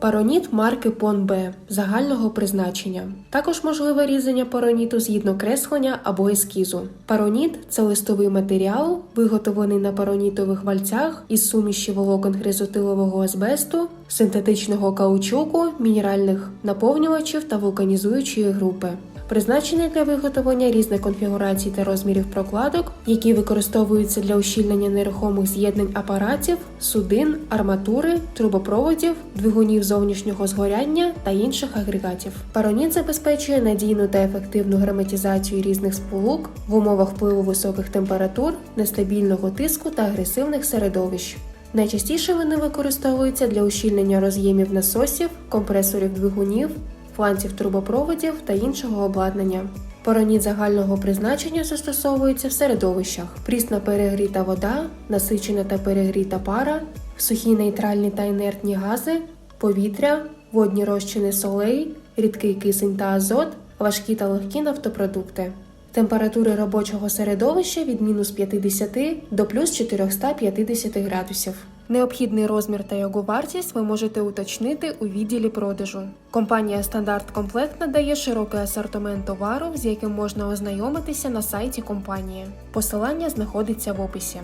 Пароніт марки Пон Б загального призначення. Також можливе різання пароніту згідно креслення або ескізу. Пароніт це листовий матеріал, виготовлений на паронітових вальцях із суміші волокон гризотилового азбесту, синтетичного каучуку, мінеральних наповнювачів та вулканізуючої групи. Призначений для виготовлення різних конфігурацій та розмірів прокладок, які використовуються для ущільнення нерухомих з'єднань апаратів, судин, арматури, трубопроводів, двигунів зовнішнього згоряння та інших агрегатів. Пароніт забезпечує надійну та ефективну герметизацію різних сполук в умовах впливу високих температур, нестабільного тиску та агресивних середовищ. Найчастіше вони використовуються для ущільнення роз'ємів насосів, компресорів двигунів, фланців трубопроводів та іншого обладнання. Пороніт загального призначення застосовується в середовищах: прісна перегріта вода, насичена та перегріта пара, сухі нейтральні та інертні гази, повітря, водні розчини солей, рідкий кисень та азот, важкі та легкі нафтопродукти. Температури робочого середовища від мінус 50 до плюс 450 градусів. Необхідний розмір та його вартість ви можете уточнити у відділі продажу. Компанія Стандарт Комплект надає широкий асортимент товару, з яким можна ознайомитися на сайті компанії. Посилання знаходиться в описі.